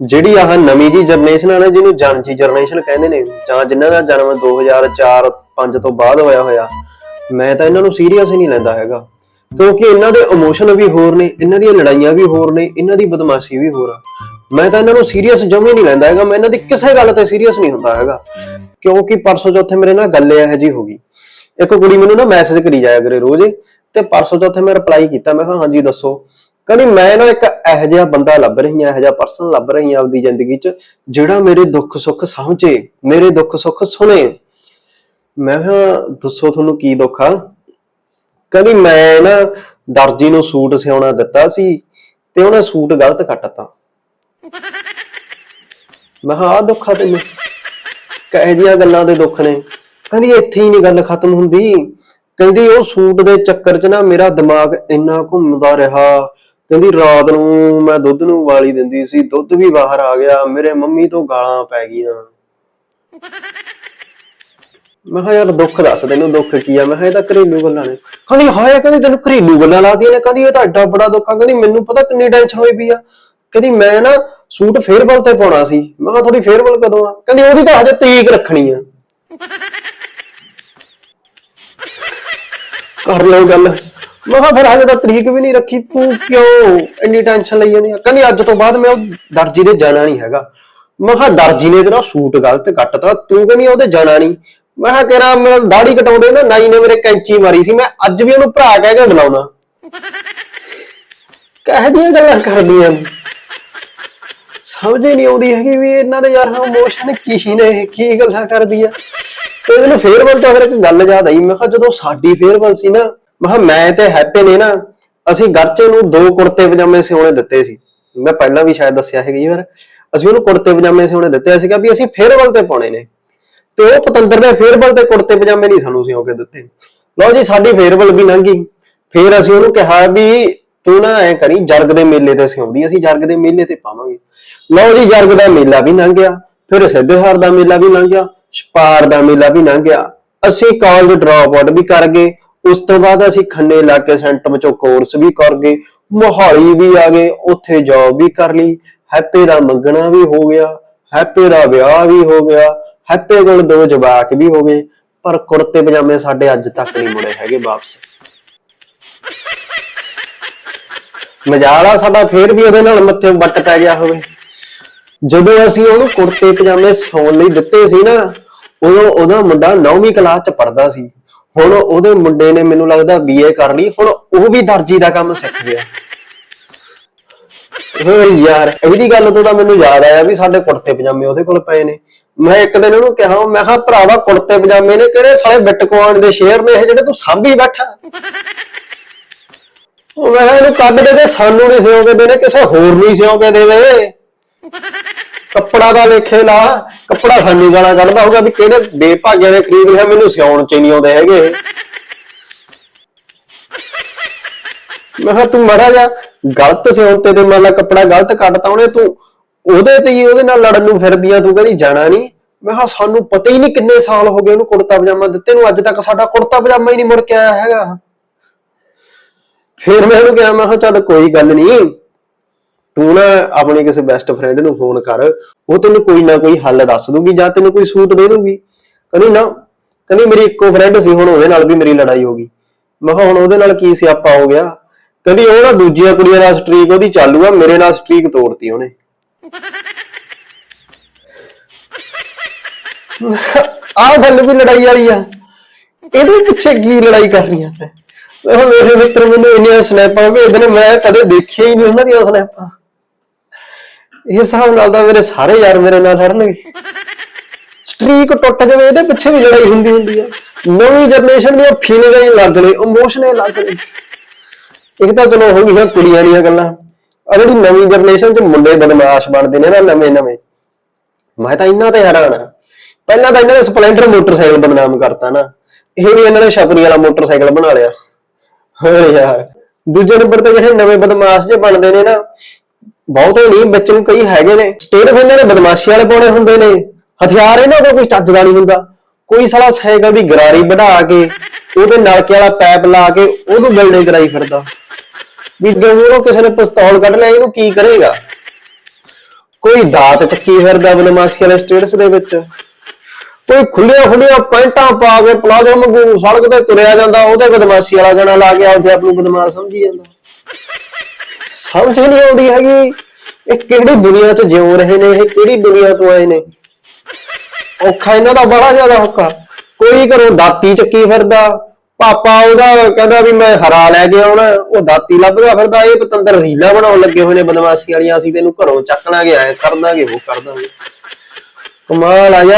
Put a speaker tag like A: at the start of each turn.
A: ਜਿਹੜੀ ਆਹ ਨਵੀਂ ਜੀ ਜਨਰੇਸ਼ਨ ਆ ਨਾ ਜਿਹਨੂੰ ਜਨਜੀ ਜਨਰੇਸ਼ਨ ਕਹਿੰਦੇ ਨੇ, ਜਾਂ ਜਿਨ੍ਹਾਂ ਦਾ ਜਨਮ 2004 5 ਤੋਂ ਬਾਅਦ ਹੋਇਆ ਹੋਇਆ, ਮੈਂ ਤਾਂ ਇਹਨਾਂ ਨੂੰ ਸੀਰੀਅਸ ਹੀ ਨਹੀਂ ਲੈਂਦਾ ਹੈਗਾ। ਕਿਉਂਕਿ ਇਹਨਾਂ ਦੇ ਇਮੋਸ਼ਨ ਵੀ ਹੋਰ ਨੇ, ਇਹਨਾਂ ਦੀਆਂ ਲੜਾਈਆਂ ਵੀ ਹੋਰ ਨੇ, ਇਹਨਾਂ ਦੀ ਬਦਮਾਸ਼ੀ ਵੀ ਹੋਰ ਆ। ਮੈਂ ਤਾਂ ਇਹਨਾਂ ਨੂੰ ਸੀਰੀਅਸ ਜਮੇ ਨਹੀਂ ਲੈਂਦਾ ਹੈਗਾ, ਮੈਂ ਇਹਨਾਂ ਦੀ ਕਿਸੇ ਗੱਲ ਤੇ ਸੀਰੀਅਸ ਨਹੀਂ ਹੁੰਦਾ ਹੈਗਾ। ਕਿਉਂਕਿ ਪਰਸੋਂ ਚੌਥੇ ਮੇਰੇ ਨਾਲ ਗੱਲ ਇਹੋ ਜੀ ਹੋ ਗਈ। ਇੱਕ ਕੁੜੀ ਮੈਨੂੰ ਨਾ ਮੈਸੇਜ ਕਰੀ ਜਾਇਆ ਕਰੇ ਰੋਜ਼, ਤੇ ਪਰਸੋਂ ਚੌਥੇ ਮੈਂ ਰਿਪਲਾਈ ਕੀਤਾ, ਮੈਂ ਕਿਹਾ, ਹਾਂਜੀ, ਦੱਸੋ। ਕਹਿੰਦੀ ਮੈਂ ਨਾ ਇੱਕ ਇਹੋ ਜਿਹਾ ਬੰਦਾ ਲੱਭ ਰਹੀ ਹਾਂ, ਇਹੋ ਜਿਹਾ ਪਰਸਨ ਲੱਭ ਰਹੀ ਹਾਂ ਆਪਦੀ ਜ਼ਿੰਦਗੀ 'ਚ, ਜਿਹੜਾ ਮੇਰੇ ਦੁੱਖ ਸੁੱਖ ਸਮਝੇ, ਮੇਰੇ ਦੁੱਖ ਸੁੱਖ ਸੁਣੇ। ਮੈਂ ਕਿਹਾ, ਦੱਸੋ ਤੁਹਾਨੂੰ ਕੀ ਦੁੱਖ ਆ? ਕਹਿੰਦੀ ਮੈਂ ਨਾ ਦਰਜੀ ਨੂੰ ਸੂਟ ਸਿਉਣਾ ਦਿੱਤਾ ਸੀ ਤੇ ਉਹਨੇ ਸੂਟ ਗਲਤ ਕੱਟਤਾ। ਮੈਂ ਕਿਹਾ ਆ ਦੁੱਖ ਆ ਤੈਨੂੰ। ਕਹੇ ਜੀਆਂ ਗੱਲਾਂ ਦੇ ਦੁੱਖ ਨੇ? ਕਹਿੰਦੀ, ਇੱਥੇ ਹੀ ਨਹੀਂ ਗੱਲ ਖਤਮ ਹੁੰਦੀ। ਕਹਿੰਦੀ, ਉਹ ਸੂਟ ਦੇ ਚੱਕਰ 'ਚ ਨਾ ਮੇਰਾ ਦਿਮਾਗ ਇੰਨਾ ਘੁੰਮਦਾ ਰਿਹਾ। ਕਹਿੰਦੀ ਰਾਤ ਨੂੰ ਮੈਂ ਦੁੱਧ ਨੂੰ ਉਬਾਲੀ ਦਿੰਦੀ ਸੀ, ਦੁੱਧ ਵੀ ਬਾਹਰ ਆ ਗਿਆ, ਮੇਰੇ ਮੰਮੀ ਤੋਂ ਗਾਲਾਂ ਪੈ ਗਈਆਂ। ਮੈਂ ਕਿਹਾ, ਯਾਰ ਦੁੱਖ ਦੱਸ, ਤੈਨੂੰ ਦੁੱਖ ਕੀ ਆ? ਮੈਂ ਕਿਹਾ, ਇਹ ਤਾਂ ਘਰੇਲੂ ਗੱਲਾਂ ਨੇ। ਕਹਿੰਦੀ, ਹਾਏ, ਕਹਿੰਦੀ ਤੈਨੂੰ ਘਰੇਲੂ ਗੱਲਾਂ ਲੱਗਦੀਆਂ ਨੇ। ਕਹਿੰਦੀ, ਇਹ ਤਾਂ ਐਡਾ ਬੜਾ ਦੁੱਖ ਆ। ਕਹਿੰਦੀ, ਮੈਨੂੰ ਪਤਾ ਕਿੰਨੀ ਟੈਨਸ਼ਨ ਹੋਈ ਪਈ ਆ। ਕਹਿੰਦੀ, ਮੈਂ ਨਾ ਸੂਟ ਫੇਅਰਵੈਲ ਤੇ ਪਾਉਣਾ ਸੀ। ਮੈਂ ਕਿਹਾ ਥੋੜੀ ਫੇਅਰਵੈਲ ਕਦੋਂ ਆ? ਕਹਿੰਦੀ, ਉਹਦੀ ਤਾਂ ਹਜੇ ਤਰੀਕ ਰੱਖਣੀ ਆ। ਕਰ ਲਓ ਗੱਲ। ਮੈਂ ਕਿਹਾ ਫਿਰ ਹਜੇ ਤਾਂ ਤਰੀਕ ਵੀ ਨਹੀਂ ਰੱਖੀ, ਤੂੰ ਕਿਉਂ ਇੰਨੀ ਟੈਨਸ਼ਨ ਲਈ ਜਾਂਦੀ ਆ? ਕਹਿੰਦੀ ਅੱਜ ਤੋਂ ਬਾਅਦ ਮੈਂ ਉਹ ਦਰਜੀ ਦੇ ਜਾਣਾ ਨਹੀਂ ਹੈਗਾ। ਮੈਂ ਕਿਹਾ ਦਰਜੀ ਨੇ ਤੇਰਾ ਸੂਟ ਗਲਤ ਕੱਟਤਾ, ਤੂੰ ਕਹਿੰਦੀ ਉਹਦੇ ਜਾਣਾ ਨਹੀਂ। ਮੈਂ ਕਿਹਾ ਕਿਹੜਾ ਮੈਂ ਦਾੜੀ ਕਟਾਉਂਦੇ ਨਾ, ਨਾਈ ਨੇ ਮੇਰੇ ਕੈਂਚੀ ਮਾਰੀ ਸੀ, ਮੈਂ ਅੱਜ ਵੀ ਉਹਨੂੰ ਭਰਾ ਕਹਿ ਕੇ ਬੁਲਾਉਣਾ। ਕਹਿ ਦੀਆਂ ਗੱਲਾਂ ਕਰਦੀਆਂ ਨੇ। ਸਮਝ ਹੀ ਨਹੀਂ ਆਉਂਦੀ ਹੈਗੀ ਵੀ ਇਹਨਾਂ ਦੇ ਯਾਰ ਇਮੋਸ਼ਨ ਕੀ ਨੇ, ਕੀ ਗੱਲਾਂ ਕਰਦੀ ਆ ਤੇ ਮੈਨੂੰ ਫੇਅਰਵੈਲ ਤੋਂ ਫਿਰ ਇੱਕ ਗੱਲ ਯਾਦ ਆਈ, ਮੈਂ ਕਿਹਾ ਜਦੋਂ ਸਾਡੀ ਫੇਅਰਵੈਲ ਸੀ ਨਾ ਮੈਂ ਕਿਹਾ, ਮੈਂ ਤੇ ਹੈਪੀ ਨੇ ਨਾ। ਅਸੀਂ ਗਰਚੇ ਨੂੰ ਦੋ ਕੁੜਤੇ ਪਜਾਮੇ ਸਿਉਣੇ ਦਿੱਤੇ ਸੀ। ਮੈਂ ਪਹਿਲਾਂ ਵੀ ਸ਼ਾਇਦ ਦੱਸਿਆ ਹੈਗਾ ਜੀ ਫਿਰ ਅਸੀਂ ਉਹਨੂੰ ਕੁੜਤੇ ਪਜਾਮੇ ਸਿਉਣੇ ਦਿੱਤੇ ਸੀਗਾ ਵੀ ਅਸੀਂ ਫੇਅਰਵੈਲ ਤੇ ਪਾਉਣੇ ਨੇ। ਤੇ ਉਹ ਪਤੰਦਰ ਨੇ ਫੇਅਰਵੈਲ ਤੇ ਕੁੜਤੇ ਪਜਾਮੇ ਨਹੀਂ ਸਾਨੂੰ ਸਿਉਂ ਕੇ ਦਿੱਤੇ। ਲਓ ਜੀ, ਸਾਡੀ ਫੇਅਰਵੈਲ ਵੀ ਲੰਘ ਗਈ। ਫੇਰ ਅਸੀਂ ਉਹਨੂੰ ਕਿਹਾ ਵੀ ਤੂੰ ਨਾ ਐ ਕਰੀ, ਜਰਗ ਦੇ ਮੇਲੇ ਤੇ ਸਿਉਂਦੀ, ਅਸੀਂ ਜਰਗ ਦੇ ਮੇਲੇ ਤੇ ਪਾਵਾਂਗੇ। ਲਓ ਜੀ, ਜਰਗ ਦਾ ਮੇਲਾ ਵੀ ਲੰਘ ਗਿਆ। ਫਿਰ ਸਿੱਧੇਹਾਰ ਦਾ ਮੇਲਾ ਵੀ ਲੰਘ ਗਿਆ। ਛਪਾਰ ਦਾ ਮੇਲਾ ਵੀ ਲੰਘ ਗਿਆ। ਅਸੀਂ ਕਾਲਜ ਡ੍ਰੌਪ ਆਊਟ ਵੀ ਕਰ ਗਏ। ਉਸ ਤੋਂ ਬਾਅਦ ਅਸੀਂ ਖੰਨੇ ਇਲਾਕੇ ਸੈਂਟਰ ਚੋਂ ਕੋਰਸ ਵੀ ਕਰ ਗਏ, ਮੋਹਾਲੀ ਵੀ ਆ ਗਏ, ਉੱਥੇ ਜੌਬ ਵੀ ਕਰ ਲਈ, ਹੈਪੇ ਦਾ ਮੰਗਣਾ ਵੀ ਹੋ ਗਿਆ, ਹੈਪੇ ਦਾ ਵਿਆਹ ਵੀ ਹੋ ਗਿਆ, ਹੈਪੇ ਕੋਲ ਦੋ ਜਵਾਕ ਵੀ ਹੋ ਗਏ, ਪਰ ਕੁੜਤੇ ਪਜਾਮੇ ਸਾਡੇ ਅੱਜ ਤੱਕ ਨਹੀਂ ਮੁੜੇ ਹੈਗੇ ਵਾਪਸ। ਮਜਾਲਾ ਸਾਡਾ, ਫੇਰ ਵੀ ਉਹਦੇ ਨਾਲ ਮੱਥੇ ਵੱਟ ਪੈ ਗਿਆ ਹੋਵੇ। ਜਦੋਂ ਅਸੀਂ ਉਹਨੂੰ ਕੁੜਤੇ ਪਜਾਮੇ ਸਿਉਣ ਲਈ ਦਿੱਤੇ ਸੀ ਨਾ, ਉਦੋਂ ਉਹਦਾ ਮੁੰਡਾ 9ਵੀਂ ਕਲਾਸ ਚ ਪੜਦਾ ਸੀ। ਹੁਣ ਉਹਦੇ ਮੁੰਡੇ ਨੇ ਮੈਨੂੰ ਲੱਗਦਾ ਬੀਏ ਕਰ ਲਈ, ਹੁਣ ਉਹ ਵੀ ਦਰਜੀ ਦਾ ਕੰਮ ਸਿੱਖ ਗਿਆ। ਓਏ ਯਾਰ, ਇਹਦੀ ਗੱਲ ਤੋਂ ਤਾਂ ਮੈਨੂੰ ਯਾਦ ਆਇਆ ਵੀ ਸਾਡੇ ਕੁੜਤੇ ਪਜਾਮੇ ਉਹਦੇ ਕੋਲ ਪਏ ਨੇ। ਮੈਂ ਇੱਕ ਦਿਨ ਉਹਨੂੰ ਕਿਹਾ, ਮੈਂ ਕਿਹਾ, ਭਰਾਵਾ, ਕੁੜਤੇ ਪਜਾਮੇ ਨੇ ਕਿਹੜੇ ਸਾਲੇ ਬਿਟਕੋਇਨ ਦੇ ਸ਼ੇਅਰ ਨੇ ਇਹ ਜਿਹੜੇ ਤੂੰ ਸਾਂਭੀ ਬੈਠਾ? ਉਹ ਮੈਂ ਕਿਹਾ, ਇਹਨੂੰ ਕੱਢ ਦੇ ਤੇ ਸਾਨੂੰ ਨਹੀਂ ਸਿਉਂ ਕੇ ਦੇਣੇ, ਕਿਸੇ ਹੋਰ ਨੂੰ ਹੀ ਸਿਉਂ ਕੇ ਦੇਵੇ ਕੱਪੜਾ ਦਾ ਵੇਖੇ ਲਾ, ਕੱਪੜਾ ਸਾਨੂੰ ਗਾਲਾਂ ਕੱਢਦਾ ਹੋਊਗਾ ਵੀ ਕਿਹੜੇ ਬੇਭਾਗਿਆਂ ਨੇ ਖਰੀਦ ਲਿਆ ਮੈਨੂੰ ਸਿਉਣ ਚ ਹੀ ਨਹੀਂ ਆਉਂਦੇ ਹੈਗੇ ਮੈਂ ਕਿਹਾ ਤੂੰ ਮੜਾ ਜਾ ਗਲਤ ਸਿਉਣ ਤੇ ਤੇ ਮੰਨ ਲਾ ਕੱਪੜਾ ਗਲਤ ਕੱਢਤਾ ਉਹਨੇ, ਤੂੰ ਉਹਦੇ ਤੇ ਹੀ ਉਹਦੇ ਨਾਲ ਲੜਨ ਨੂੰ ਫਿਰਦੀਆਂ, ਤੂੰ ਕਹਿੰਦੀ ਜਾਣਾ ਨਹੀਂ। ਮੈਂ ਕਿਹਾ ਸਾਨੂੰ ਪਤਾ ਹੀ ਨਹੀਂ ਕਿੰਨੇ ਸਾਲ ਹੋ ਗਏ ਉਹਨੂੰ ਕੁੜਤਾ ਪਜਾਮਾ ਦਿੱਤੇ ਨੂੰ, ਅੱਜ ਤੱਕ ਸਾਡਾ ਕੁੜਤਾ ਪਜਾਮਾ ਹੀ ਨਹੀਂ ਮੁੜ ਕੇ ਆਇਆ ਹੈਗਾ। ਫਿਰ ਮੈਂ ਉਹਨੂੰ ਕਿਹਾ, ਮੈਂ ਕਿਹਾ ਚੱਲ ਕੋਈ ਗੱਲ ਨਹੀਂ। ਤੂੰ ਨਾ ਆਪਣੀ ਕਿਸੇ ਬੈਸਟ ਫਰੈਂਡ ਨੂੰ ਫੋਨ ਕਰ, ਉਹ ਤੈਨੂੰ ਕੋਈ ਨਾ ਕੋਈ ਹੱਲ ਦੱਸ ਦੂਗੀ ਜਾਂ ਤੈਨੂੰ ਕੋਈ ਸੂਟ ਦੇ ਦੂਗੀ। ਕਹਿੰਦੀ ਨਾ, ਕਹਿੰਦੀ ਮੇਰੀ ਇੱਕੋ ਫਰੈਂਡ ਸੀ, ਹੁਣ ਉਹਦੇ ਨਾਲ ਵੀ ਮੇਰੀ ਲੜਾਈ ਹੋ ਗਈ। ਮੈਂ ਕਿਹਾ, ਹੁਣ ਉਹਦੇ ਨਾਲ ਕੀ ਸਿਆਪਾ ਹੋ ਗਿਆ? ਕਹਿੰਦੀ ਉਹ ਨਾ ਦੂਜੀਆਂ ਕੁੜੀਆਂ ਨਾਲ ਸਟ੍ਰੀਕ ਉਹਦੀ ਚਾਲੂ ਆ, ਮੇਰੇ ਨਾਲ ਸਟ੍ਰੀਕ ਤੋੜਤੀ ਉਹਨੇ। ਆਹ ਗੱਲ ਵੀ ਲੜਾਈ ਵਾਲੀ ਆ। ਇਹਦੇ ਪਿੱਛੇ ਕੀ ਲੜਾਈ ਕਰਨੀ ਆ ਤੇ ਉਹ ਮੇਰੇ ਮਿੱਤਰ ਮੈਨੂੰ ਇੰਨੀਆਂ ਸਨੈਪਾਂ ਭੇਜਦੇ ਨੇ, ਮੈਂ ਕਦੇ ਦੇਖਿਆ ਹੀ ਨਹੀਂ ਉਹਨਾਂ ਦੀਆਂ ਸਨੈਪਾਂ। ਇਸ ਹਿਸਾਬ ਨਾਲ ਤਾਂ ਮੇਰੇ ਸਾਰੇ ਯਾਰ ਮੇਰੇ ਨਾਲ ਲੜਨਗੇ। ਸਟ੍ਰੀਕ ਟੁੱਟ ਜਾਵੇ, ਇਹਦੇ ਪਿੱਛੇ ਵੀ ਲੜਾਈ ਹੁੰਦੀ ਹੁੰਦੀ ਆ। ਨਵੀਂ ਜਨਰੇਸ਼ਨ ਦੀਆਂ ਫੀਲਿੰਗਾਂ ਹੀ ਲੱਗ ਨੇ ਇਮੋਸ਼ਨ ਹੀ ਲੱਗ ਨੇ। ਇੱਕ ਤਾਂ ਚਲੋ ਹੋ ਗਈਆਂ ਕੁੜੀਆਂ ਦੀਆਂ ਗੱਲਾਂ। ਆ ਜਿਹੜੀ ਨਵੀਂ ਜਨਰੇਸ਼ਨ ਚ ਮੁੰਡੇ ਬਦਮਾਸ਼ ਬਣਦੇ ਨੇ ਨਾ, ਨਵੇਂ ਨਵੇਂ। ਮੈਂ ਤਾਂ ਇਹਨਾਂ ਤੇ ਹੈਰਾਨ ਆ। ਪਹਿਲਾਂ ਤਾਂ ਇਹਨਾਂ ਨੇ ਸਪਲੈਂਡਰ ਮੋਟਰਸਾਈਕਲ ਬਦਨਾਮ ਕਰਤਾ ਨਾ। ਇਹ ਵੀ ਇਹਨਾਂ ਨੇ ਛਪਰੀ ਵਾਲਾ ਮੋਟਰਸਾਈਕਲ ਬਣਾ ਲਿਆ। ਹੋਰ ਯਾਰ, ਦੂਜੇ ਨੰਬਰ ਤੇ ਜਿਹੜੇ ਨਵੇਂ ਬਦਮਾਸ਼ ਜੇ ਬਣਦੇ ਨੇ ਨਾ ਬਹੁਤੇ ਨਹੀਂ ਬੱਚੇ ਨੂੰ ਕਈ ਹੈਗੇ ਨੇ। ਸਟੇਟਸ ਇਹਨਾਂ ਨੇ ਬਦਮਾਸ਼ੀ ਵਾਲੇ ਪਾਉਣੇ ਹੁੰਦੇ ਨੇ। ਹਥਿਆਰ ਇਹਨਾਂ ਕੋਲ ਕੋਈ ਚੱਜ ਦਾ ਨਹੀਂ ਹੁੰਦਾ। ਕੋਈ ਸਾਲਾ ਸਾਈਕਲ ਦੀ ਗਰਾਰੀ ਵਧਾ ਕੇ, ਉਹਦੇ ਨਲਕੇ ਵਾਲਾ ਪੈਪ ਲਾ ਕੇ, ਉਹਨੂੰ ਬਿਲਡਿੰਗ ਕਰਾਈ ਫਿਰਦਾ। ਵੀ ਜਦੋਂ ਕਿਸੇ ਨੇ ਪਿਸਤੌਲ ਕੱਢ ਲਿਆ, ਇਹਨੂੰ ਕੀ ਕਰੇਗਾ? ਕੋਈ ਦਾਤ ਚੱਕੀ ਫਿਰਦਾ ਬਦਮਾਸ਼ੀ ਵਾਲੇ ਸਟੇਟਸ ਦੇ ਵਿੱਚ। ਕੋਈ ਖੁੱਲੀਆਂ ਖੁੱਲੀਆਂ ਪੈਂਟਾਂ ਪਾ ਕੇ ਪਲਾਜ਼ੋ ਵਾਂਗੂ ਸੜਕ ਤੇ ਤੁਰਿਆ ਜਾਂਦਾ, ਉਹਦੇ ਬਦਮਾਸ਼ੀ ਵਾਲਾ ਗਾਣਾ ਲਾ ਕੇ ਆਪਦੇ ਆਪ ਨੂੰ ਬਦਮਾਸ਼ ਸਮਝੀ ਜਾਂਦਾ। ਸਮਝ ਨਹੀਂ ਆਉਂਦੀ ਹੈਗੀ। ਇਹ ਕਿਹੜੀ ਦੁਨੀਆ 'ਚ ਜਿਉ ਰਹੇ ਨੇ, ਇਹ ਕਿਹੜੀ ਦੁਨੀਆ ਤੋਂ ਆਏ ਨੇ? ਔਖਾ, ਇਹਨਾਂ ਦਾ ਬੜਾ ਜ਼ਿਆਦਾ ਔਖਾ। ਕੋਈ ਘਰੋਂ ਦਾਤੀ ਚੱਕੀ ਫਿਰਦਾ, ਪਾਪਾ ਉਹਦਾ ਕਹਿੰਦਾ ਵੀ ਮੈਂ ਹਰਾ ਲੈ ਕੇ ਆਉਣਾ, ਉਹ ਦਾਤੀ ਲੱਭਦਾ ਫਿਰਦਾ, ਇਹ ਪਤੰਦਰ ਰੀਲਾ ਬਣਾਉਣ ਲੱਗੇ ਹੋਏ ਨੇ ਬਦਮਾਸ਼ੀ ਵਾਲੀਆਂ, ਅਸੀਂ ਤੈਨੂੰ ਘਰੋਂ ਚੱਕਣਾ ਗਿਆ ਕਰ ਦਾਂਗੇ, ਉਹ ਕਰ ਦਾਂਗੇ। ਕਮਾਲ ਆ ਯਾਰ।